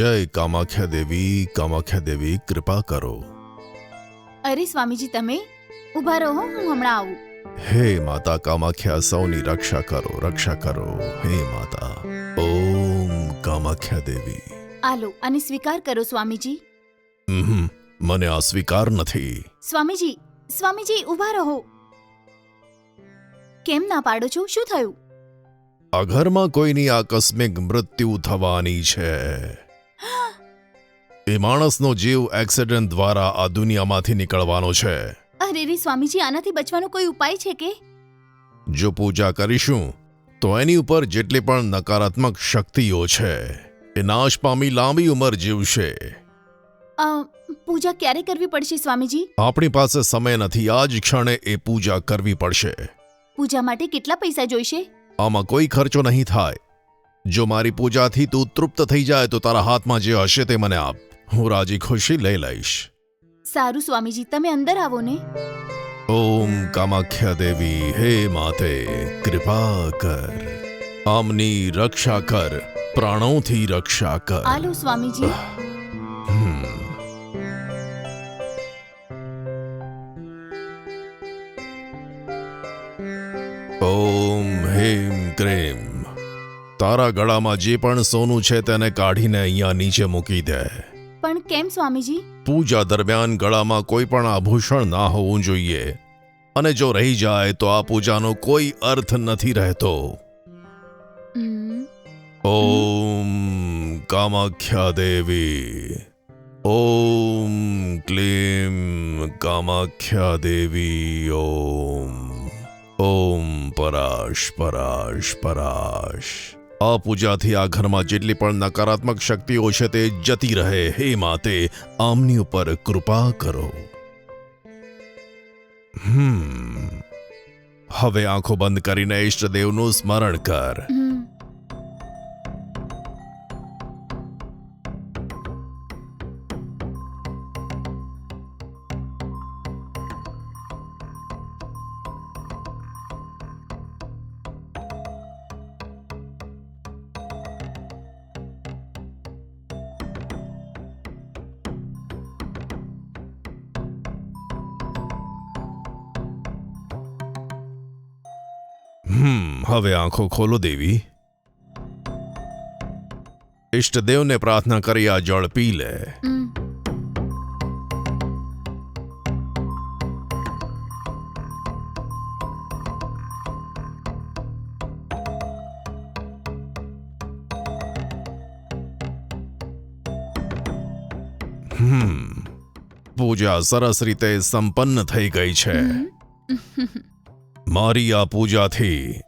જય કામાખ્યા દેવી કામાખ્યા દેવી કૃપા કરો. અરે સ્વામીજી તમે ઊભા રહો હું હમણાં આવું. હે માતા કામાખ્યા સૌની રક્ષા કરો રક્ષા કરો. હે માતા ઓમ કામાખ્યા દેવી. આલો અને સ્વીકાર કરો સ્વામીજી. હમ મને આ સ્વીકાર નથી. સ્વામીજી સ્વામીજી ઊભા રહો. કેમ ના પાડો છો? શું થયું? આ ઘરમાં કોઈની આકસ્મિક મૃત્યુ થવાની છે? એ માણસનો જીવ એક્સિડન્ટ દ્વારા આ દુનિયામાંથી નીકળવાનો છે. અરે રે સ્વામીજી આનાથી બચવાનો કોઈ ઉપાય છે કે? જો પૂજા કરીશું તો એની ઉપર જેટલી પણ નકારાત્મક શક્તિઓ છે એ નાશ પામી લાંબી ઉંમર જીવશે. અ, પૂજા ક્યારે કરવી પડશે સ્વામીજી? આપણી પાસે સમય નથી આ જ ક્ષણે એ પૂજા કરવી પડશે. પૂજા માટે કેટલા પૈસા જોઈશે? આમાં કોઈ ખર્ચો નહીં થાય. જો મારી પૂજાથી તું તૃપ્ત થઈ જાય તો તારા હાથમાં જે હશે તે મને આપ. હું રાજી ખુશી લઈ લઈશ. સારું સ્વામીજી તમે અંદર આવો ને. ઓમ કામાખ્યા દેવી હે માતે કૃપા કર. આમની રક્ષા કર પ્રાણોથી રક્ષા કર. આલો સ્વામીજી. ઓમ હેમ ક્રેમ. તારા ગળામાં જે પણ સોનું છે તેને કાઢીને અહીંયા નીચે મૂકી દે. પણ કેમ સ્વામીજી? પૂજા દરમિયાન ગળામાં કોઈ પણ આભૂષણ ના હોવું જોઈએ. અને જો રહી જાય તો આ પૂજાનો કોઈ અર્થ નથી રહેતો. ઓમ કામાખ્યા દેવી ઓમ ક્લીમ કામાખ્યા દેવી ઓમ. ઓમ પરાશ પરાશ પરાશ. આ પૂજાથી આ ઘરમાં જેટલી પણ નકારાત્મક શક્તિઓ છે તે જતી રહે, હે માતે, આમની ઉપર કૃપા કરો. હમ. હવે આંખો બંધ કરીને ઈષ્ટદેવનું સ્મરણ કર. હમ હવે આંખો ખોલો દેવી. ઈષ્ટદેવને પ્રાર્થના કરી આ જળ પી લે. ઉમ. હમ પૂજા સરસ રીતે સંપન્ન થઈ ગઈ છે. મારી આ પૂજાથી.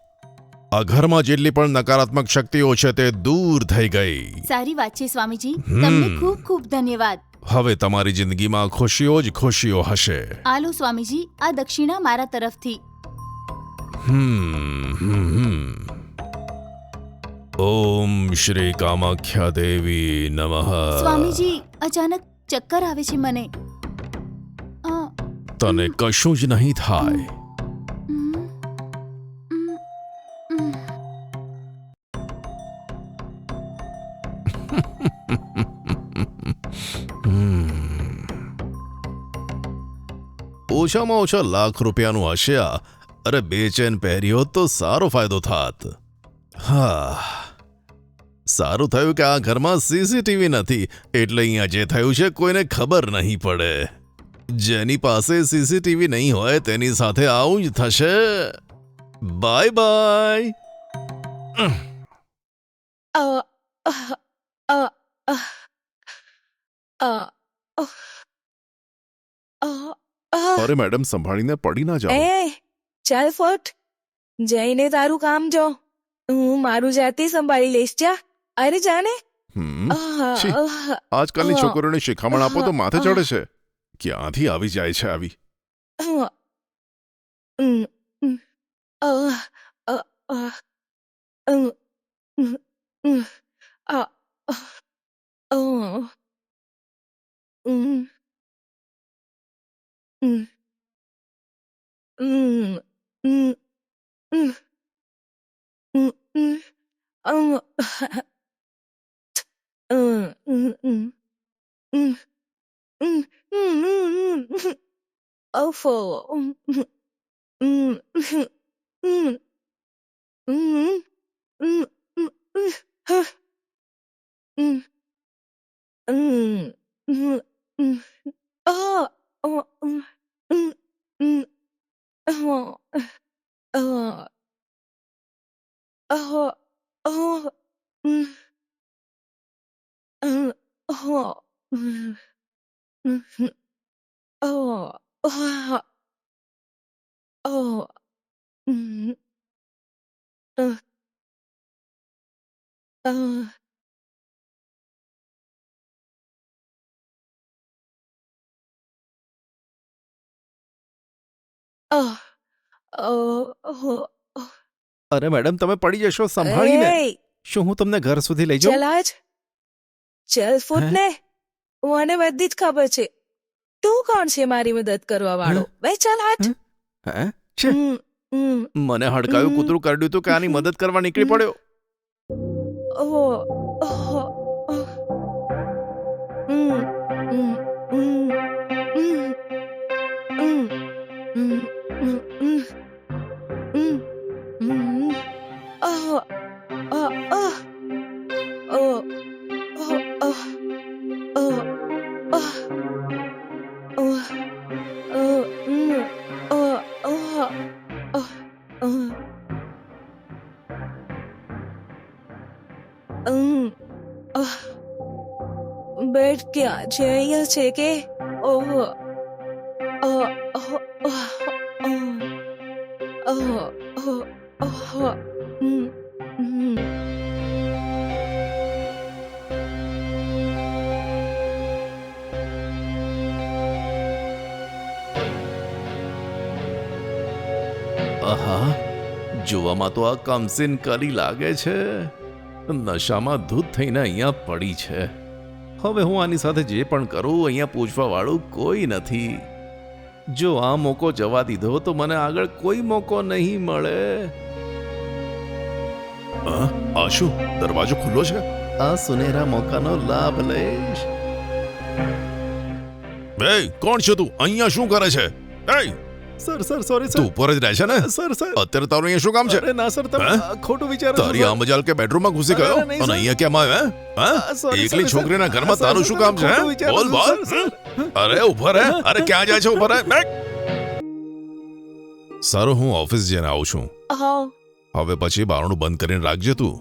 આ ઘરમાં જેટલી પણ નકારાત્મક શક્તિઓ છે તે દૂર થઈ ગઈ. સારી વાત છે સ્વામીજી. તમને ખૂબ ખૂબ ધન્યવાદ. હવે તમારી જિંદગીમાં ખુશીઓ જ ખુશીઓ હશે. આલો સ્વામીજી આ દક્ષિણા મારા તરફથી. હમ હમ, હમ. ઓમ શ્રી કામાખ્યા દેવી નમઃ. સ્વામીજી અચાનક ચક્કર આવે છે મને. તને કશું જ નહીં થાય. ઓછામાં ઓછા લાખ રૂપિયાનું હશે આ અરે બેચેન પહેર્યો તો સારો ફાયદો થાત. હા. સારું થયું કે આ ઘરમાં સીસીટીવી નથી, એટલે અહીંયા જે થયું છે કોઈને ખબર નહીં પડે. જેની પાસે સીસીટીવી નહીં હોય તેની સાથે આવું જ થશે. બાય બાય અ, અ, અ, અ, અ, અ, અ, અ. મેડમ સંભાળીને પડી ના જાઓ. એ ચાલ ફટ. જઈને તારું કામ જો. હું મારું જાતે સંભાળી લઈશ જા. અરે જાને. છી. આજકાલની છોકરીઓને શિખામણ આપો તો માથે ચડે છે. ક્યાંથી આવી જાય છે આવી? うんうん、うん、うん、うん、あの、うん、うん、うん、うん、うん、うん、うん、うん、awful, うん、うん、うん、うん、うん、うん、うん、うん、うん、うん、うん、うん、ああ、うん、うん、うん、嗯哦嗯嗯哦哦嗯嗯哦嗯嗯哼哦哦嗯。嗯。嗯。અરે મેડમ તમે પડી જશો સંભાળીને. શું હું તમને ઘર સુધી લઈ જાઉં? ચલાજ? ચલ ફૂટ હે? ને. મને બધી જ ખબર છે. તું કોણ છે મારી મદદ કરવા વાળો બે ચલ આજ હે? છે. મને હડકાયું કૂતરું કરડ્યું તું કે આની મદદ કરવા નીકળી પડ્યો? Oh, બેડ ક્યાં? છે અહીંયા છે કે? ઓહ. આહા, જોવામાં તો આ કમસીન કરી લાગે છે. નશામાં ધૂત થઈને અહીંયા પડી છે. હવે હું આની સાથે જે પણ કરું અહીંયા પૂછવાવાળું કોઈ નથી. જો આ મોકો જવા દીધો તો મને આગળ કોઈ મોકો નહીં મળે. આ શું? દરવાજો ખુલ્લો છે? આ સુનેરા મોકાનો લાભ લઈશ. બે કોણ છે તું? અહીંયા શું કરે છે? એ સર સર સોરી તું ઉપર જ રહે છે ને? સર સર અત્યારે તારું અહીંયા શું કામ છે? અરે ના સર તમે ખોટું વિચારો છો, તારી સર. આ મજાલ કે બેડરૂમમાં ઘૂસી ગયો? અને અહીંયા કેમ આવ્યો હે? sorry, એકલી છોકરીના ઘરમાં તારું શું કામ છે ખોટું હે? વિચારો બોલ બોલ. અરે ઊભા રહે અરે ક્યાં જાય છે ઊભા રહે બેક. સારું હું ઓફિસ જઈને આવું છું. હવે પછી બારણું બંધ કરીને રાખજે તું.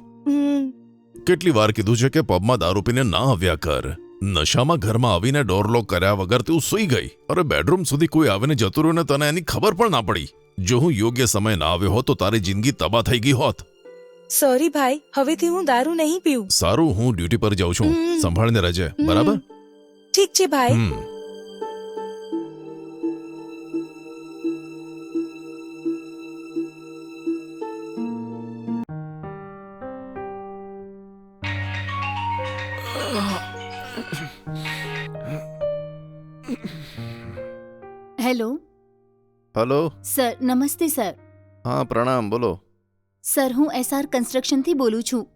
કેટલી વાર કીધું છે કે પબમાં દારૂ પીને ના આવ્યા કર. નશામાં ઘરમાં આવીને ડોર લોક કર્યા વગર તું સૂઈ ગઈ. અરે બેડરૂમ સુધી કોઈ આવીને જતું રહ્યું ને તને એની ખબર પણ ના પડી. જો હું યોગ્ય સમય ના આવ્યો હોત તો તારી જિંદગી તબાહ થઈ ગઈ હોત. સોરી ભાઈ હવેથી હું દારૂ નહીં પીવું સારું હું ડ્યુટી પર જાઉં છું. સંભાળને સંભાળીને રહેજે. બરાબર? ઠીક છે ભાઈ. હમ. હેલો હલો સર નમસ્તે સર હા પ્રણામ બોલો સર હું એસઆર કન્સ્ટ્રક્શનથી બોલું છું.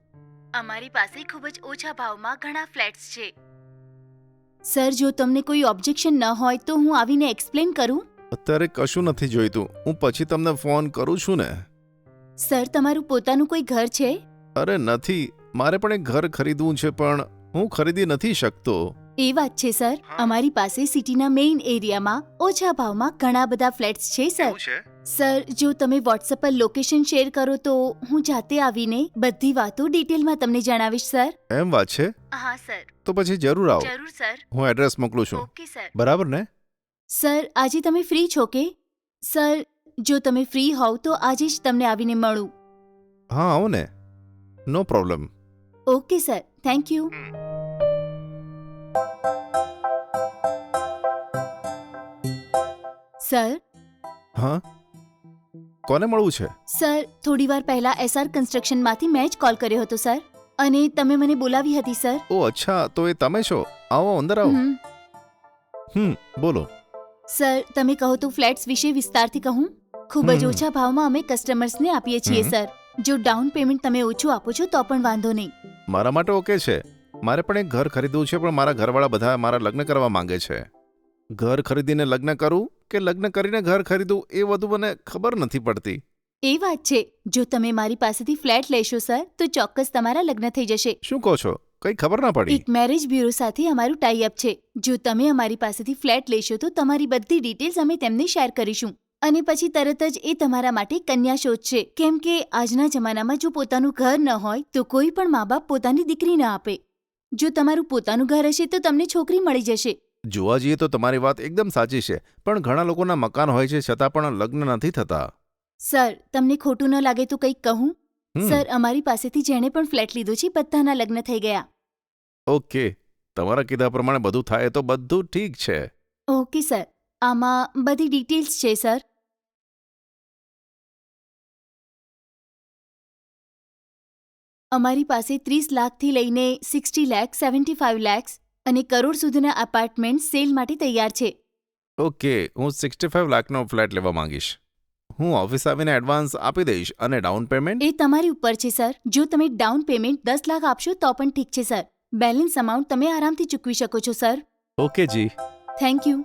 અમારી પાસે ખૂબ જ ઓછા ભાવમાં ઘણા ફ્લેટ્સ છે. સર જો તમને કોઈ ઓબ્જેક્શન ન હોય તો હું આવીને એક્સપ્લેન કરું? અત્યારે કશું નથી જોઈતું. હું પછી તમને ફોન કરું છું ને. સર તમારું પોતાનું કોઈ ઘર છે? અરે નથી. મારે પણ એક ઘર ખરીદવું છે પણ હું ખરીદી નથી શકતો. એ વાત છે સર. અમારી પાસે સિટીના મેઇન એરિયામાં ઓછા ભાવમાં ઘણા બધા ફ્લેટ્સ છે સર. સર જો તમે વોટ્સએપ પર લોકેશન શેર કરો તો હું જાતે આવીને બધી વાતો ડિટેલમાં તમને જણાવીશ સર. એમ વાત છે? હા સર. તો પછી જરૂર આવો. જરૂર સર. હું એડ્રેસ મોકલું છું. Okay sir. બરાબર ને? સર આજે તમે ફ્રી છો કે? સર જો તમે ફ્રી હોવ તો આજે જ તમને આવીને મળું. હા આવો ને. No problem. Okay sir. Thank you. Sir? હા? કોને મળવું છે? સર થોડી વાર પહેલા એસઆર કન્સ્ટ્રક્શનમાંથી મેં જ કોલ કર્યો હતો સર. અને તમે મને બોલાવી હતી સર. ઓ અચ્છા તો એ તમે છો? આવો અંદર આવો. હમ. હમ બોલો. સર તમે કહો તો ફ્લેટ્સ વિશે વિસ્તારથી કહું? ખૂબ જ હમ. ઓછા ભાવમાં અમે કસ્ટમર્સને આપીએ છીએ હમ. સર. જો ડાઉન પેમેન્ટ તમે ઓછું આપો છો તો પણ વાંધો નહીં. મારા માટે ઓકે છે. મારે પણ એક ઘર ખરીદવું છે પણ મારા ઘરવાળા બધા મારા લગ્ન કરવા માંગે છે. ઘર ખરીદીને લગ્ન કરું? કે લગ્ન કરીને ઘર ખરીદવું એ બધું મને ખબર નથી પડતી. એ વાત છે. જો તમે મારી પાસેથી ફ્લેટ લેશો સર તો ચોક્કસ તમારા લગ્ન થઈ જશે. શું કહો છો? કઈ ખબર ના પડી. એક મેરેજ બ્યુરો સાથે અમારું ટાઈ અપ છે. જો તમે અમારી પાસેથી ફ્લેટ લેશો તો તમારી બધી ડિટેલ્સ અમે તેમને શેર કરીશું. અને પછી તરત જ એ તમારા માટે કન્યા શોધશે કેમ કે આજના જમાનામાં જો પોતાનું ઘર ન હોય તો કોઈ પણ મા બાપ પોતાની દીકરી ન આપે. જો તમારું પોતાનું ઘર હશે તો તમને છોકરી મળી જશે. જોવા જઈએ તો તમારી વાત એકદમ સાચી છે પણ ઘણા લોકોના મકાન હોય છે છતાં પણ લગ્ન નથી થતા. સર તમને ખોટું ન લાગે તો કંઈક કહું? હમ, સર અમારી પાસેથી જેણે પણ ફ્લેટ લીધો છે બધાના લગ્ન થઈ ગયા. ઓકે તમારા કીધા પ્રમાણે બધું થાય તો બધું ઠીક છે. Okay sir. આમાં બધી ડિટેલ્સ છે સર. અમારી પાસે ત્રીસ લાખથી લઈને સિક્સટી લેખ સેવન્ટી ફાઇવ લેક્સ અને કરોડ સુધીના એપાર્ટમેન્ટ સેલ માટે તૈયાર છે. ઓકે હું સિક્સટી ફાઈવ લાખનો ફ્લેટ લેવા માંગીશ. હું ઓફિસ આવીને એડવાન્સ આપી દઈશ અને ડાઉન પેમેન્ટ એ તમારી ઉપર છે સર. જો તમે ડાઉન પેમેન્ટ દસ લાખ આપશો તો પણ ઠીક છે સર. બેલેન્સ અમાઉન્ટ તમે આરામથી ચૂકવી શકો છો sir. Okay ji. Thank you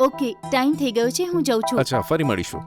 okay time થઈ ગયો છે હું જઉં છું. અચ્છા ફરી મળીશું.